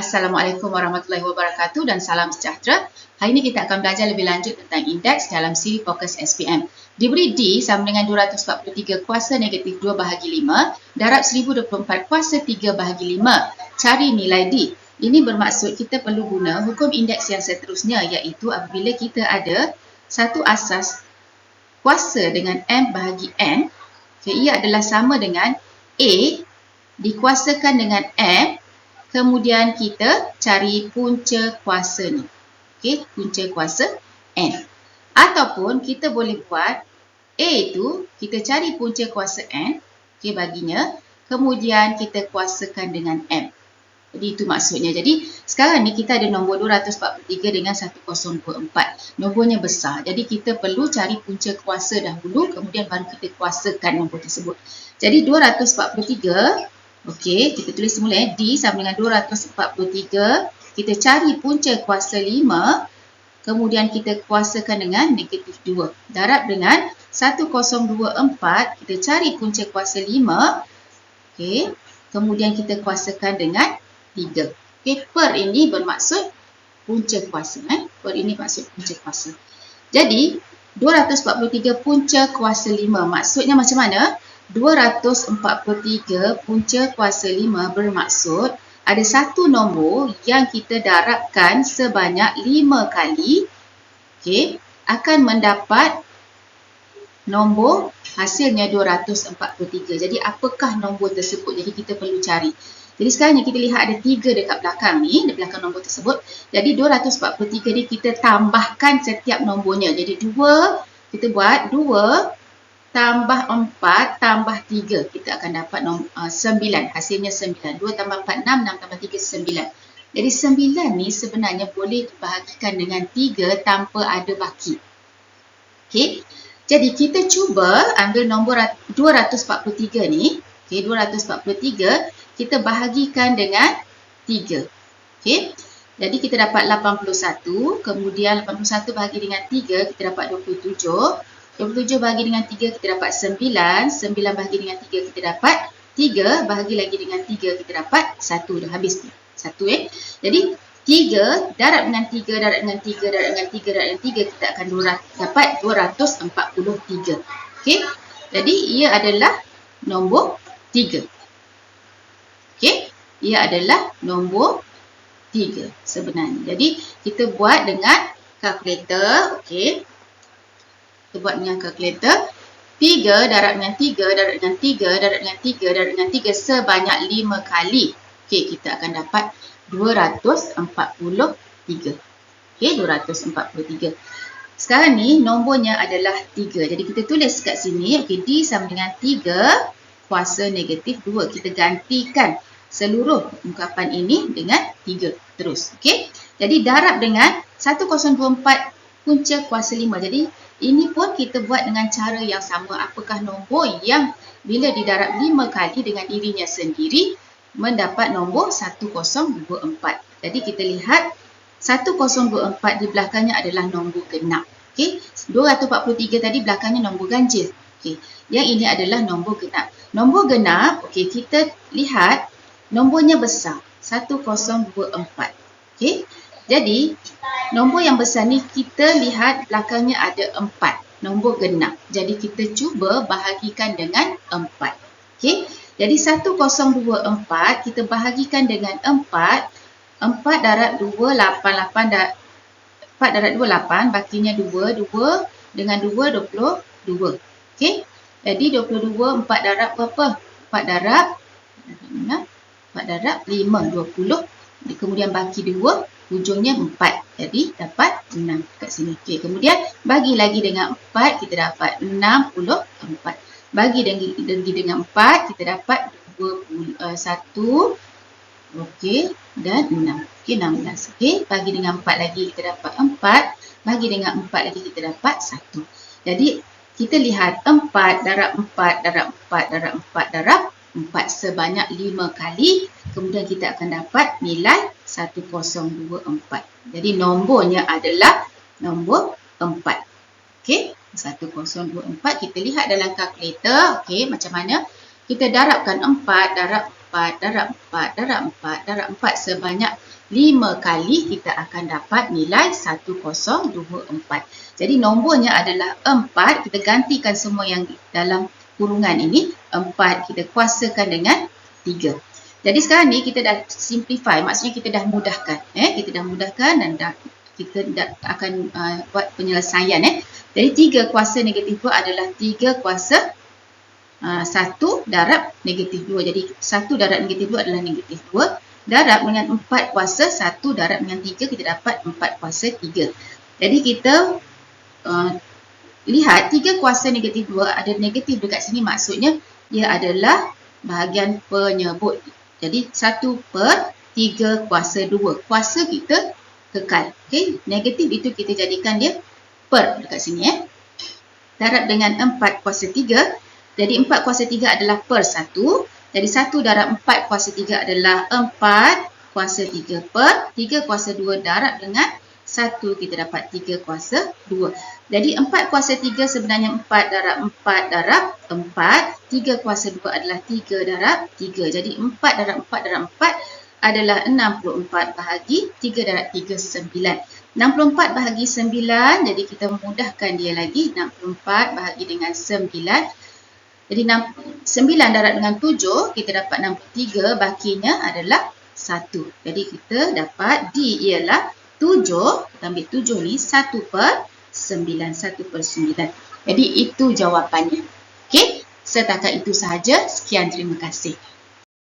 Assalamualaikum warahmatullahi wabarakatuh dan salam sejahtera. Hari ini kita akan belajar lebih lanjut tentang indeks dalam siri fokus SPM. Diberi D sama dengan 243 kuasa negatif 2 bahagi 5, darab 1024 kuasa 3 bahagi 5. Cari nilai D. Ini bermaksud kita perlu guna hukum indeks yang seterusnya iaitu apabila kita ada satu asas kuasa dengan M bahagi N, okay, ia adalah sama dengan A dikuasakan dengan M Kemudian kita cari punca kuasa ni. Okey, punca kuasa N. Ataupun kita boleh buat A tu kita cari punca kuasa N. Okey, baginya. Kemudian kita kuasakan dengan M. Jadi itu maksudnya. Jadi sekarang ni kita ada nombor 243 dengan 1024. Nombornya besar. Jadi kita perlu cari punca kuasa dahulu. Kemudian baru kita kuasakan nombor tersebut. Jadi 243 Okey, kita tulis semula eh. D sama dengan 243. Kita cari punca kuasa 5. Kemudian kita kuasakan dengan negatif 2. Darab dengan 1024. Kita cari punca kuasa 5. Okey. Kemudian kita kuasakan dengan 3. Okey, per ini bermaksud punca kuasa. Eh? Per ini maksud punca kuasa. Jadi, 243 punca kuasa 5. Maksudnya macam mana? 243 punca kuasa 5 bermaksud ada satu nombor yang kita darabkan sebanyak 5 kali okay, akan mendapat nombor hasilnya 243. Jadi apakah nombor tersebut? Jadi kita perlu cari. Jadi sekarang ni kita lihat ada 3 dekat belakang ni, di belakang nombor tersebut. Jadi 243 ni kita tambahkan setiap nombornya. Jadi 2, kita buat 2 tambah 4 tambah 3 kita akan dapat nombor, uh, 9 hasilnya 9 2 tambah 4 6 6 tambah 3 9 jadi 9 ni sebenarnya boleh dibahagikan dengan 3 tanpa ada baki. Okey? Jadi kita cuba ambil nombor 243 ni. Okey 243 kita bahagikan dengan 3 okey? Jadi kita dapat 81 kemudian 81 bahagi dengan 3 kita dapat 27 27 bahagi dengan 3 kita dapat 9. 9 bahagi dengan 3 kita dapat 3. Bahagi lagi dengan 3 kita dapat 1. Dah habis ni. 1 eh. Jadi 3 darab dengan 3 darab dengan 3 darab dengan 3 darab dengan 3 kita akan dapat 243. Okey. Jadi ia adalah nombor 3. Okey. Ia adalah nombor 3 sebenarnya. Jadi kita buat dengan kalkulator. Okey. Kita buat dengan kalkulator. 3 darab dengan 3 darab dengan 3 darab dengan 3 darab dengan 3 sebanyak 5 kali. Okey, kita akan dapat 243. Okey, 243. Sekarang ni nombornya adalah 3. Jadi kita tulis kat sini, okey, D sama dengan 3 kuasa negatif 2. Kita gantikan seluruh ungkapan ini dengan 3 terus. Okey. Jadi darab dengan 1024 punca kuasa 5. Jadi ini pun kita buat dengan cara yang sama. Apakah nombor yang bila didarab 5 kali dengan dirinya sendiri mendapat nombor 1024. Jadi kita lihat 1024 di belakangnya adalah nombor genap. Okey, 243 tadi belakangnya nombor ganjil. Okey, yang ini adalah nombor genap. Nombor genap, okey, kita lihat nombornya besar, 1024. Okey. Jadi, Nombor yang besar ni kita lihat belakangnya ada empat. Nombor genap. Jadi kita cuba bahagikan dengan empat. Okey. Jadi 1024 kita bahagikan dengan empat. Empat darab dua, lapan. Lapan darab, empat darab dua, lapan. Bakinya dua. Dua dengan dua, dua puluh dua. Okey. Jadi dua puluh dua, empat darab berapa? Empat darab. Empat darab lima, dua puluh. Kemudian baki dua, ujungnya empat. Jadi dapat 6 kat sini. Okey, kemudian bagi lagi dengan 4 kita dapat 64. Bagi lagi dengan 4 kita dapat 21 uh, okey dan 6. Okey 16. Okey, bagi dengan 4 lagi kita dapat 4, bagi dengan 4 lagi kita dapat 1. Jadi kita lihat 4 darab 4 darab 4 darab 4 darab 4 sebanyak 5 kali kemudian kita akan dapat nilai 1024. Jadi nombornya adalah nombor 4. Okey, 1024 kita lihat dalam kalkulator, okey, macam mana? Kita darabkan 4 darab 4 darab 4 darab 4 darab 4 sebanyak 5 kali kita akan dapat nilai 1024. Jadi nombornya adalah 4. Kita gantikan semua yang dalam kurungan ini. 4 kita kuasakan dengan 3. Jadi sekarang ni kita dah simplify. Maksudnya kita dah mudahkan. Eh? Kita dah mudahkan dan dah, kita dah akan uh, buat penyelesaian. Eh? Jadi 3 kuasa negatif 2 adalah 3 kuasa uh, 1 darab negatif 2. Jadi 1 darab negatif 2 adalah negatif 2. Darab dengan 4 kuasa 1 darab dengan 3 kita dapat 4 kuasa 3. Jadi kita uh, lihat 3 kuasa negatif 2 ada negatif dekat sini maksudnya ia adalah bahagian penyebut. Jadi 1 per 3 kuasa 2. Kuasa kita kekal. Okay? Negatif itu kita jadikan dia per dekat sini. Eh. Darab dengan 4 kuasa 3. Jadi 4 kuasa 3 adalah per 1. Jadi 1 darab 4 kuasa 3 adalah 4 kuasa 3 per 3 kuasa 2 darab dengan 1 kita dapat 3 kuasa 2. Jadi 4 kuasa 3 sebenarnya 4 darab 4 darab 4. 3 kuasa 2 adalah 3 darab 3. Jadi 4 darab 4 darab 4 adalah 64 bahagi 3 darab 3, 9. 64 bahagi 9, jadi kita mudahkan dia lagi. 64 bahagi dengan 9. Jadi 9 darab dengan 7, kita dapat 63, bakinya adalah 1. Jadi kita dapat D ialah 7, kita ambil 7 ni 1 per 9, 1 per 9. Jadi itu jawapannya. Okey, setakat itu sahaja. Sekian, terima kasih.